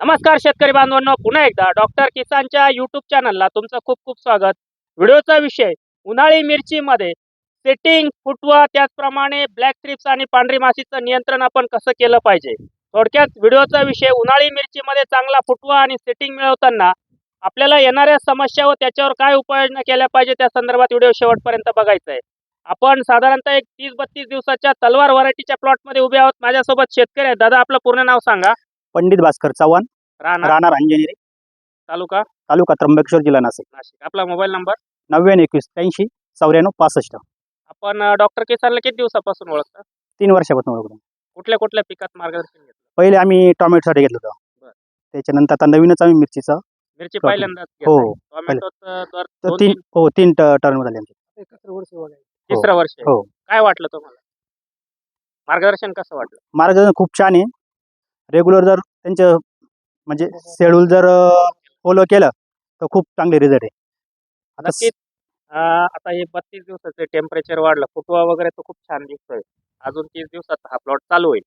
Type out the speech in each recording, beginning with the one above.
नमस्कार शेतकरी बांधवांनो पुन्हा एकदा डॉक्टर किसानच्या युट्यूब चॅनलला तुमचं खूप खूप स्वागत. व्हिडिओचा विषय उन्हाळी मिरचीमध्ये सेटिंग फुटवा त्याचप्रमाणे ब्लॅक ट्रिप्स आणि पांढरी माशीचं नियंत्रण आपण कसं केलं पाहिजे? थोडक्यात व्हिडिओचा विषय उन्हाळी मिरचीमध्ये चांगला फुटवा आणि सेटिंग मिळवताना आपल्याला येणाऱ्या समस्या व त्याच्यावर काय उपाययोजना केल्या पाहिजे त्या संदर्भात व्हिडिओ शेवटपर्यंत बघायचा आहे. आपण साधारणतः एक तीस बत्तीस दिवसाच्या तलवार व्हरायटीच्या प्लॉटमध्ये उभे आहोत. माझ्यासोबत शेतकरी आहेत. दादा आपलं पूर्ण नाव सांगा. पंडित भास्कर चव्हाण राहणार राहणार अंजनेरी तालुका? तालुका त्र्यंबकेश्वर जिल्हा नाशिक. नाशिक. आपला मोबाईल नंबर? नव्याण्णव एकवीस त्र्याऐंशी चौऱ्याण्णव पासष्ट. आपण डॉक्टर किसानला किती दिवसापासून ओळखता? तीन वर्षापासून ओळखतो. कुठल्या कुठल्या पिकात मार्गदर्शन घेतलं? पहिले आम्ही टोमॅटोसाठी घेतलं होतं. बरं. त्याच्यानंतर आता नवीनच आम्ही मिरचीचं मिरची टोमॅटो. पहिल्यांदाच हो घेतलंय. टोमॅटोचं दर तर दोन तीन तीन- हो तीन टर्न झाले आमचे. तिसरं वर्ष. आहे. हो. काय वाटलं तुम्हाला? मार्गदर्शन कसं वाटलं? मार्गदर्शन खूप छान आहे. रेग्युलर जर त्यांचं म्हणजे शेड्यूल जर फॉलो केलं तर खूप चांगले रिझल्ट आहे. आता नक्कीच. आता हे बत्तीस दिवसाचे टेम्परेचर वाढलं फुटवा वगैरे तो खूप छान दिसतोय. अजून तीस दिवसात हा प्लॉट चालू होईल.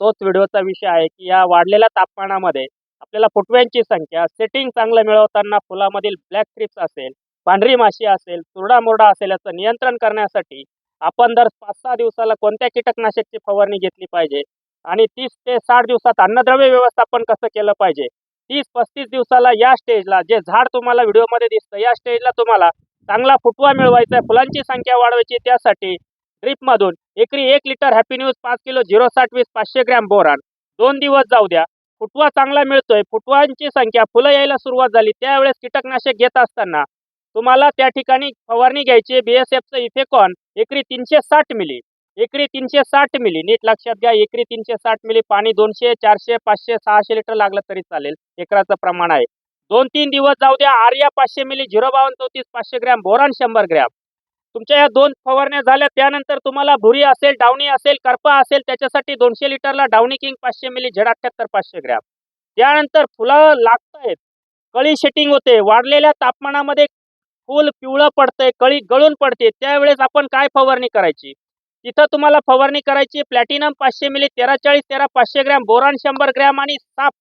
तोच व्हिडिओचा विषय आहे की या वाढलेल्या तापमानामध्ये आपल्याला फुटव्यांची संख्या सेटिंग चांगलं मिळवताना फुलामधील ब्लॅक ट्रिप्स असेल पांढरी माशी असेल चुरडा मुरडा असेल याचं नियंत्रण करण्यासाठी आपण दर पाच सहा दिवसाला कोणत्या कीटकनाशकची फवारणी घेतली पाहिजे? आणि तीस ते साठ दिवसात अन्नद्रव्य व्यवस्थापन कसं केलं पाहिजे? तीस पस्तीस दिवसाला या स्टेजला जे झाड तुम्हाला व्हिडिओमध्ये दिसतं या स्टेजला तुम्हाला चांगला फुटवा मिळवायचा आहे फुलांची संख्या वाढवायची त्यासाठी ड्रीपमधून एकरी एक लिटर हॅपी न्यूज पाच किलो झिरो साठ वीस पाचशे ग्रॅम बोरान. दोन दिवस जाऊ द्या. फुटवा चांगला मिळतोय फुटवांची संख्या फुलं यायला सुरुवात झाली त्यावेळेस कीटकनाशक घेत असताना तुम्हाला त्या ठिकाणी फवारणी घ्यायची बी एस एफचं इफेकॉन एकरी तीनशे साठ मिली. एकरी तीनशे साठ मिली. नीट लक्षात घ्या एकरी तीनशे साठ मिली. पाणी दोनशे चारशे पाचशे सहाशे लिटर लागलं तरी चालेल. एकराचं प्रमाण आहे. दोन तीन दिवस जाऊ द्या आर्या पाचशे मिली झिरो बावन्न चौतीस पाचशे ग्रॅम बोरान शंभर ग्रॅम. तुमच्या या दोन फवारण्या झाल्या त्यानंतर तुम्हाला भुरी असेल डावणी असेल करपा असेल त्याच्यासाठी दोनशे लिटरला डावणी किंग पाचशे मिली झेड अठ्ठ्याहत्तर पाचशे ग्रॅम. त्यानंतर फुलं लागतायत. कळी शेटिंग होते. वाढलेल्या तापमानामध्ये फूल पिवळं पडतंय कळी गळून पडते. त्यावेळेस आपण काय फवारणी करायची? तिथं तुम्हाला फवारणी करायची प्लॅटिनम पाचशे मिली तेरा चाळीस तेरा पाचशे ग्रॅम. बोरान शंभर ग्रॅम आणि साप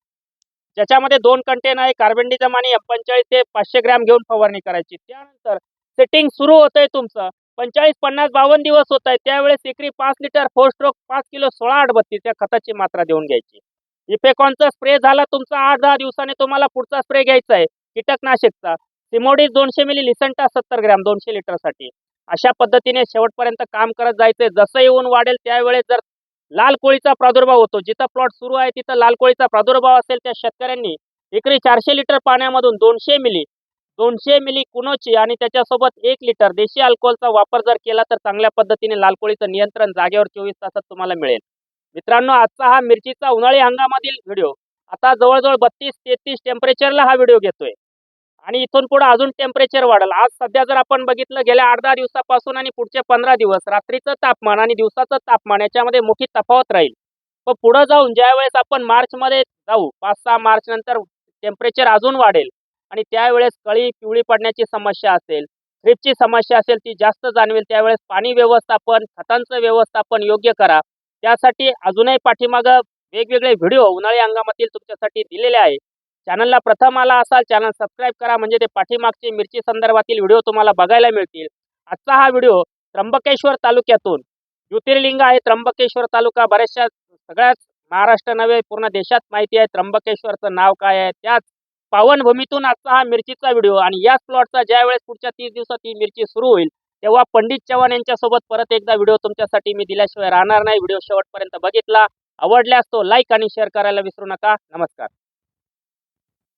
ज्याच्यामध्ये दोन कंटेन आहे कार्बनडिझम आणि पंचेचाळीस ते पाचशे ग्रॅम घेऊन फवारणी करायची. त्यानंतर सेटिंग सुरू होतंय तुमचं. पंचेचाळीस पन्नास बावन्न दिवस होत आहे त्यावेळेस एकरी पाच लिटर फोर स्ट्रोक पाच किलो सोळा आठ बत्तीस या खताची मात्रा देऊन घ्यायची. इफेकॉनचा स्प्रे झाला तुमचा आठ दहा दिवसाने तुम्हाला पुढचा स्प्रे घ्यायचा आहे. कीटकनाशकचा. सिमोडीस दोनशे मिली लिसंटा सत्तर ग्रॅम दोनशे लिटरसाठी. अशा पद्धतीने शेवटपर्यंत काम करत जायचंय जसं येऊन वाढेल त्यावेळेस जर लाल कोळीचा प्रादुर्भाव होतो जिथं प्लॉट सुरू आहे तिथं लाल कोळीचा प्रादुर्भाव असेल त्या शेतकऱ्यांनी एकरी चारशे लिटर पाण्यामधून दोनशे मिली दोनशे मिली कुनोची आणि त्याच्यासोबत एक लिटर देशी अल्कोहोलचा वापर जर केला तर चांगल्या पद्धतीने लाल कोळीचं नियंत्रण जागेवर चोवीस तासात तुम्हाला मिळेल. मित्रांनो आजचा हा मिरचीचा उन्हाळी हंगामातील व्हिडिओ आता जवळजवळ बत्तीस तेहतीस टेम्परेचरला हा व्हिडिओ घेतोय. आणि इथून पुढे अजून टेम्परेचर वाढेल. आज सध्या जर आपण बघितलं गेल्या आठ दहा दिवसापासून आणि पुढचे पंधरा दिवस रात्रीचं तापमान आणि दिवसाचं तापमान याच्यामध्ये मोठी तफावत राहील. पण पुढे जाऊन ज्या वेळेस आपण मार्चमध्ये जाऊ पाच सहा मार्च नंतर टेम्परेचर अजून वाढेल आणि त्यावेळेस कळी पिवळी पडण्याची समस्या असेल थ्रिपची समस्या असेल ती जास्त जाणवेल त्यावेळेस पाणी व्यवस्थापन खतांचं व्यवस्थापन योग्य करा. त्यासाठी अजूनही पाठीमागं वेगवेगळे व्हिडिओ उन्हाळी हंगामातील तुमच्यासाठी दिलेले आहे. चॅनलला प्रथम आला असाल चॅनल सबस्क्राईब करा. म्हणजे ते पाठीमागचे मिरची संदर्भातील व्हिडिओ तुम्हाला बघायला मिळतील. आजचा हा व्हिडिओ त्र्यंबकेश्वर तालुक्यातून ज्योतिर्लिंग आहे. त्र्यंबकेश्वर तालुका बऱ्याचशा सगळ्याच महाराष्ट्र नव्हे पूर्ण देशात माहिती आहे. त्र्यंबकेश्वरचं नाव काय आहे? त्याच पावनभूमीतून आजचा हा मिरचीचा व्हिडिओ आणि याच प्लॉटचा ज्या वेळेस पुढच्या तीस दिवसात ही मिरची सुरू होईल तेव्हा पंडित चव्हाण यांच्यासोबत परत एकदा व्हिडिओ तुमच्यासाठी मी दिल्याशिवाय राहणार नाही. व्हिडिओ शेवटपर्यंत बघितला. आवडल्यास तो लाईक आणि शेअर करायला विसरू नका. नमस्कार.